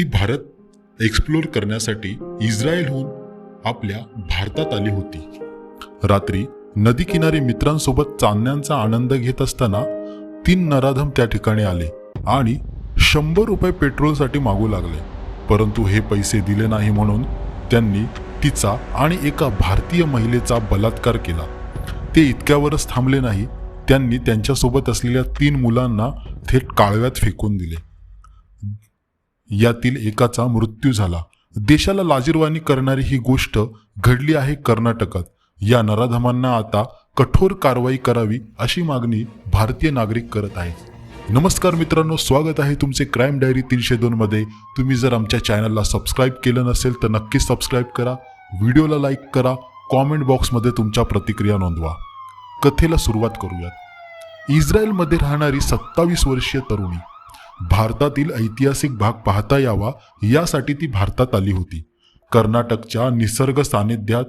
ती भारत एक्सप्लोर करण्यासाठी इस्रायलहून आपल्या भारतात आली होती. रात्री नदीकिनारी मित्रांसोबत चांदण्यांचा आनंद घेत असताना तीन नराधम त्या ठिकाणी आले आणि शंभर रुपये पेट्रोलसाठी मागू लागले. परंतु हे पैसे दिले नाही म्हणून त्यांनी तिचा आणि एका भारतीय महिलेचा बलात्कार केला. ते इतक्यावरच थांबले नाही. त्यांनी त्यांच्यासोबत असलेल्या तीन मुलांना थेट काळव्यात फेकून दिले. यातील एकाचा मृत्यू झाला. देशाला लाजीरवाणी करणारी ही गोष्ट घडली आहे कर्नाटकात. या नराधमांना आता कठोर कारवाई करावी अशी मागणी भारतीय नागरिक करत आहेत. नमस्कार मित्रांनो स्वागत आहे तुमचे क्राईम डायरी तीनशे दोनमध्ये तुम्ही जर आमच्या चॅनलला सबस्क्राईब केलं नसेल तर नक्कीच सबस्क्राईब करा. व्हिडिओला लाईक करा. कॉमेंट बॉक्समध्ये तुमच्या प्रतिक्रिया नोंदवा. कथेला सुरुवात करूयात. इस्रायलमध्ये राहणारी सत्तावीस वर्षीय तरुणी भारतातील ऐतिहासिक भाग पाहता यावा यासाठी ती भारतात आली होती. कर्नाटकच्या निसर्ग सानिध्यात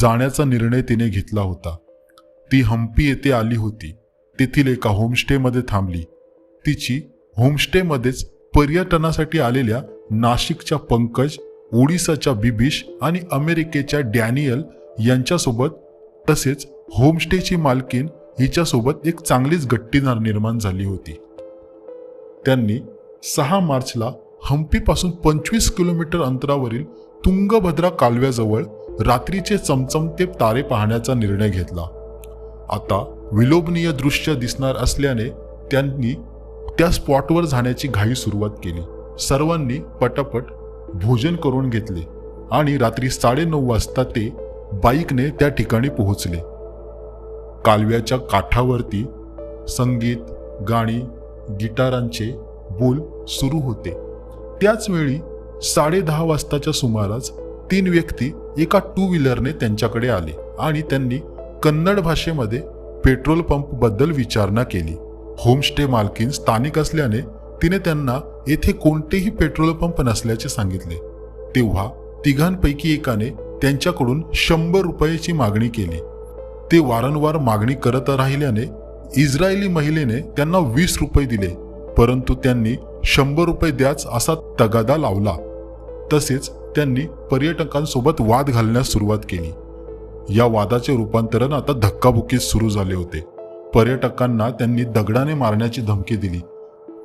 जाण्याचा निर्णय तिने घेतला होता. ती हम्पी येथे आली होती. तेथील एका होमस्टेमध्ये थांबली. तिची होमस्टेमध्येच पर्यटनासाठी आलेल्या नाशिकच्या पंकज ओडिसाच्या बिबिश आणि अमेरिकेच्या डॅनियल यांच्यासोबत तसेच होमस्टेची मालकीन हिच्यासोबत एक चांगलीच गट्टीदार निर्माण झाली होती. त्यांनी सहा मार्चला हम्पीपासून पंचवीस किलोमीटर अंतरावरील तुंगभद्रा कालव्याजवळ रात्रीचे चमचमते तारे पाहण्याचा निर्णय घेतला. आता विलोभनीय दृश्य दिसणार असल्याने त्यांनी त्या स्पॉटवर जाण्याची घाई सुरुवात केली. सर्वांनी पटापट भोजन करून घेतले आणि रात्री साडेनऊ वाजता ते बाईकने त्या ठिकाणी पोहोचले. कालव्याच्या काठावरती संगीत गाणी गिटारांचे बोल सुरू होते. त्याचवेळी साडे दहा वाजताच्या सुमारास तीन व्यक्ती एका टू व्हीलरने त्यांच्याकडे आले आणि त्यांनी कन्नड भाषेमध्ये पेट्रोल पंपबद्दल विचारणा केली. होमस्टे मालकीन स्थानिक असल्याने तिने त्यांना येथे कोणतेही पेट्रोल पंप नसल्याचे सांगितले. तेव्हा तिघांपैकी एकाने त्यांच्याकडून शंभर रुपयाची मागणी केली. ते वारंवार मागणी करत राहिल्याने इस्रायली महिलेने त्यांना वीस रुपये दिले परंतु त्यांनी शंभर रुपये द्याच असा तगादा लावला. तसेच त्यांनी पर्यटकांसोबत वाद घालण्यास सुरुवात केली. या वादाचे रूपांतरण आता धक्काबुक्कीत सुरू झाले होते. पर्यटकांना त्यांनी दगडाने मारण्याची धमकी दिली.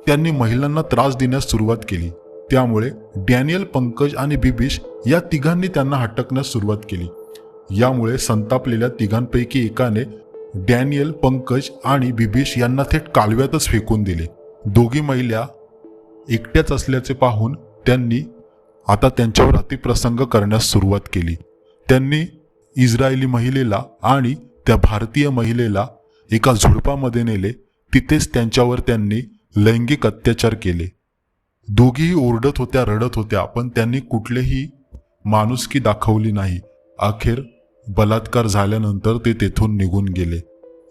त्यांनी महिलांना त्रास देण्यास सुरुवात केली. त्यामुळे डॅनियल पंकज आणि बिबिश या तिघांनी त्यांना हटकण्यास सुरुवात केली. यामुळे संतापलेल्या तिघांपैकी एकाने डॅनियल पंकज आणि बिबेश यांना थेट कालव्यातच फेकून दिले. दोघी महिला एकट्याच असल्याचे पाहून त्यांनी आता त्यांच्यावर अतिप्रसंग करण्यास सुरुवात केली. त्यांनी इस्रायली महिलेला आणि त्या भारतीय महिलेला एका झुडपामध्ये नेले. तिथेच त्यांच्यावर त्यांनी लैंगिक अत्याचार केले. दोघीही ओरडत होत्या रडत होत्या पण त्यांनी कुठलेही माणुसकी दाखवली नाही. अखेर बलात्कार झाल्यानंतर ते तेथून निघून गेले.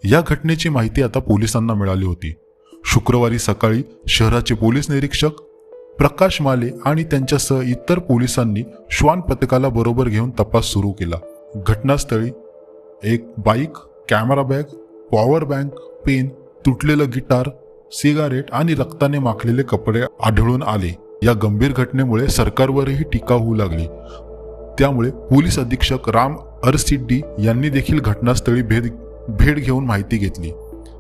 या घटनेची माहिती आता पोलिसांना मिळाली होती. शुक्रवारी सकाळी शहराचे पोलीस निरीक्षक प्रकाश माले आणि त्यांच्यासह इतर पोलिसांनी श्वान पथकाला बरोबर घेऊन तपास सुरू केला. घटनास्थळी एक bike camera bag power bank pen तुटलेलं गिटार सिगारेट आणि रक्ताने माखलेले कपडे आढळून आले. या गंभीर घटनेमुळे सरकारवरही टीका होऊ लागली. त्यामुळे पोलीस अधीक्षक राम अरसिड्डी यांनी देखील घटनास्थळी भेट भेट घेऊन माहिती घेतली.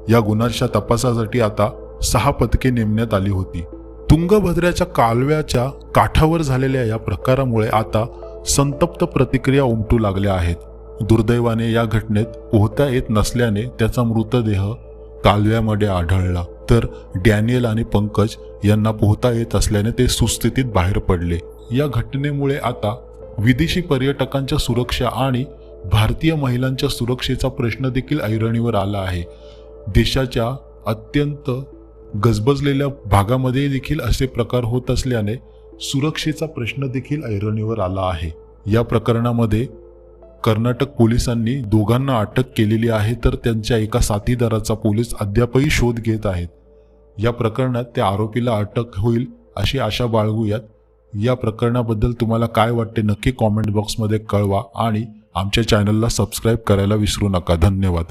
या गुन्ह्याच्या तपासासाठी आता सहा पथके नेमण्यात आली होती. तुंगभद्राच्या कालव्याच्या काठावर झालेल्या या प्रकारामुळे आता संतप्त प्रतिक्रिया उमटू लागल्या आहेत. दुर्दैवाने या घटनेत पोहता येत नसल्याने त्याचा मृतदेह कालव्यामध्ये आढळला. तर डॅनियल आणि पंकज यांना पोहता येत असल्याने ते सुस्थितीत बाहेर पडले. या घटनेमुळे आता विदेशी पर्यटकांच्या सुरक्षा आणि भारतीय महिलांच्या सुरक्षेचा प्रश्न देखील ऐरणीवर आला आहे. देशाच्या अत्यंत गजबजलेल्या भागामध्ये देखील असे प्रकार होत असल्याने सुरक्षेचा प्रश्न देखील ऐरणीवर आला आहे. या प्रकरणामध्ये कर्नाटक पोलिसांनी दोघांना अटक केलेली आहे तर त्यांच्या एका साथीदाराचा पोलीस अद्यापही शोध घेत आहेत. या प्रकरणात त्या आरोपीला अटक होईल अशी आशा बाळगूयात. या प्रकरणाबद्दल तुम्हाला काय वाटते नक्की कॉमेंट बॉक्समध्ये कळवा आणि आमच्या चॅनलला सबस्क्राईब करायला विसरू नका. धन्यवाद.